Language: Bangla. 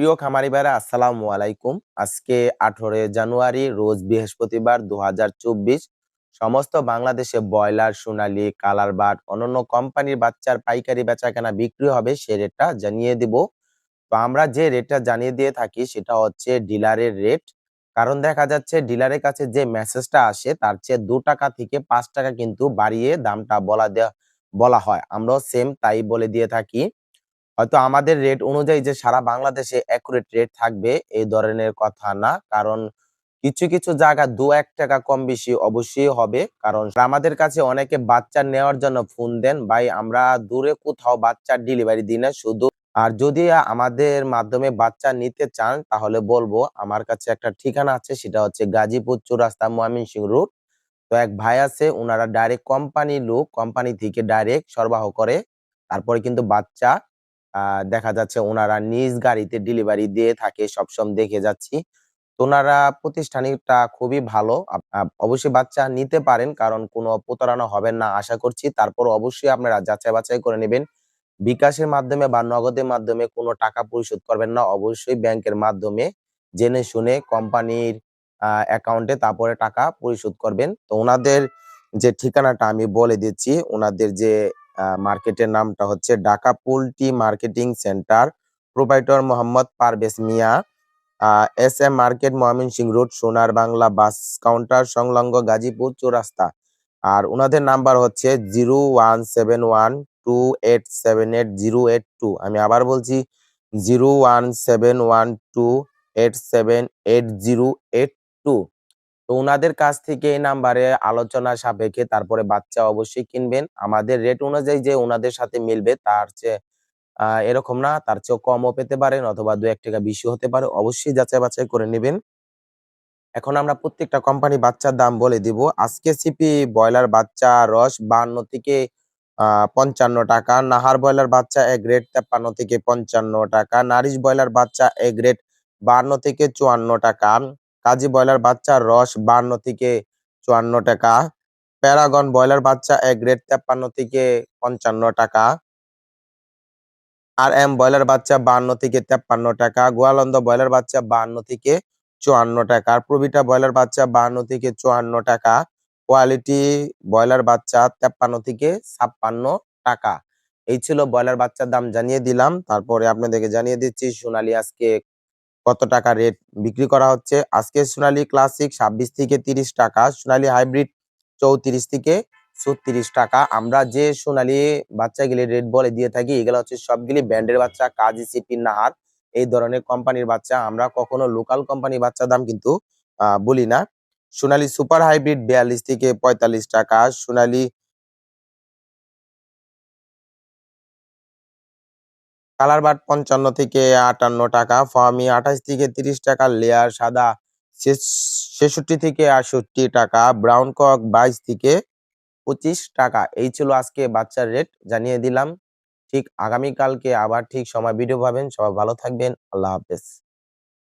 প্রিয় খামারি ভাইরা, আসসালামু আলাইকুম। আজকে আঠারোই জানুয়ারি, রোজ বৃহস্পতিবার দু সমস্ত বাংলাদেশে ব্রয়লার, সোনালী, কালার বাট, অন্যান্য কোম্পানির বাচ্চার পাইকারি বেচাকেনা বিক্রি হবে, সে রেটটা জানিয়ে দিব। তো আমরা যে রেটটা জানিয়ে দিয়ে থাকি, সেটা হচ্ছে ডিলারের রেট। কারণ দেখা যাচ্ছে, ডিলারের কাছে যে মেসেজটা আসে, তার চেয়ে দু টাকা থেকে পাঁচ টাকা কিন্তু বাড়িয়ে দামটা বলা দেওয়া বলা হয়। আমরাও সেম তাই বলে দিয়ে থাকি। হয়তো আমাদের রেট অনুযায়ী যে সারা বাংলাদেশে অ্যাকুরেট রেট থাকবে, এই ধরনের কথা না। কারণ কিছু কিছু জায়গা দু এক টাকা কম বেশি অবশ্যই হবে। কারণ আমাদের কাছে অনেকে বাচ্চা নেওয়ার জন্য ফোন দেন, ভাই আমরা দূরে কোথাও বাচ্চার ডেলিভারি দিই না, শুধু আর যদি আমাদের মাধ্যমে বাচ্চা নিতে চান, তাহলে বলব আমার কাছে একটা ঠিকানা আছে, সেটা হচ্ছে গাজীপুর চৌরাস্তা, ময়মনসিংহ রোড তো এক ভাই আছে ওনারা ডাইরেক্ট কোম্পানি লোক কোম্পানি থেকে ডাইরেক্ট সরবরাহ করে, তারপরে কিন্তু বাচ্চা দেখা যাচ্ছে ওনারা নিজ গাড়িতে ডেলিভারি দিয়ে থাকে, সবসময় দেখে যাচ্ছি। তো ওনারা প্রতিষ্ঠানটা খুবই ভালো। অবশ্যই বাচ্চা নিতে পারেন, কারণ কোনো প্রতারণা হবেন না, আশা করছি। তারপর অবশ্যই আপনারা যাচাই বাছাই করে নেবেন। বিকাশের মাধ্যমে বা নগদের মাধ্যমে কোনো টাকা পরিশোধ করবেন না, অবশ্যই ব্যাংকের মাধ্যমে জেনে শুনে কোম্পানির অ্যাকাউন্টে তারপরে টাকা পরিশোধ করবেন। তো ওনাদের যে ঠিকানাটা আমি বলে দিচ্ছি, ওনাদের যে মার্কেটের নামটা হচ্ছে Dhaka poultry marketing centre. Proprietor Mohammad Parvez Mia. S M market, Mymensingh road, Sonar Bangla bus counter, সংলগ্ন গাজীপুর চৌরাস্তা। আর ওনাদের নাম্বার হচ্ছে zero one seven one two eight seven eight zero eight two. আমি আবার বলছি, zero one seven one two eight seven eight zero eight two. তো ওনাদের কাছ থেকে এই নাম্বারে আলোচনা সাপেক্ষে তারপরে বাচ্চা অবশ্যই কিনবেন। আমাদের রেট অনুযায়ী যে ওনাদের সাথে মিলবে তার চেয়ে এরকম না। তার চেয়েও কমও পেতে পারেন অথবা দু এক টাকা বেশি হতে পারে। অবশ্যই যাচাই বাছাই করে নেবেন। এখন আমরা প্রত্যেকটা কোম্পানি বাচ্চার দাম বলে দিব। আজকে সিপি ব্রয়লার বাচ্চা রস বান্ন থেকে পঞ্চান্ন টাকা। নাহার ব্রয়লার বাচ্চা এক গ্রেড তেপ্পান্ন থেকে পঞ্চান্ন টাকা। নারিশ ব্রয়লার বাচ্চা এক গ্রেড বান্ন থেকে চুয়ান্ন টাকা। কাজী ব্রয়লার বাচ্চা রস বান্ন থেকে চুয়ান্ন টাকা, প্যারাগন ব্রয়লার বাচ্চা এক গ্রেড তেপ্পান্ন থেকে পঞ্চান্ন টাকা, আর এম ব্রয়লার বাচ্চা বান্ন থেকে তেপ্পান্ন টাকা, গোয়ালন্দ ব্রয়লার বাচ্চা বান্ন থেকে চুয়ান্ন টাকা, আর প্রবিটা ব্রয়লার বাচ্চা বান্ন থেকে চুয়ান্ন টাকা, কোয়ালিটি ব্রয়লার বাচ্চা তেপ্পান্ন থেকে ছাপ্পান্ন টাকা। এই ছিল ব্রয়লার বাচ্চার দাম জানিয়ে দিলাম, তারপরে আপনাদেরকে জানিয়ে দিচ্ছি সোনালী আজকে কত টাকা রেট বিক্রি করা হচ্ছে? আজকে সোনালী ক্লাসিক ছাব্বিশ থেকে তিরিশ টাকা, সোনালী হাইব্রিড চৌত্রিশ থেকে ছত্রিশ টাকা। আমরা যে সোনালী বাচ্চাগুলি রেট বলে দিয়ে থাকি, এগুলো হচ্ছে সবগুলি ব্র্যান্ডের বাচ্চা, কাজী সিপি নাহার। এই ধরনের কোম্পানির বাচ্চা, আমরা কখনো লোকাল কোম্পানির বাচ্চা দাম কিন্তু বলি না। সোনালী সুপার হাইব্রিড বিয়াল্লিশ থেকে পঁয়তাল্লিশ টাকা, সোনালী কালার বাট পঞ্চান্ন থেকে আটান্ন টাকা ফার্মি আঠাশ থেকে তিরিশ টাকা, লেয়ার সাদা ছেষট্টি থেকে আটষট্টি টাকা, ব্রাউন কক বাইশ থেকে পঁচিশ টাকা। এই ছিল আজকে বাচ্চার রেট, জানিয়ে দিলাম। ঠিক আগামীকালকে আবার ঠিক সময়, ভিডিও পাবেন। সবাই ভালো থাকবেন। আল্লাহ হাফেজ।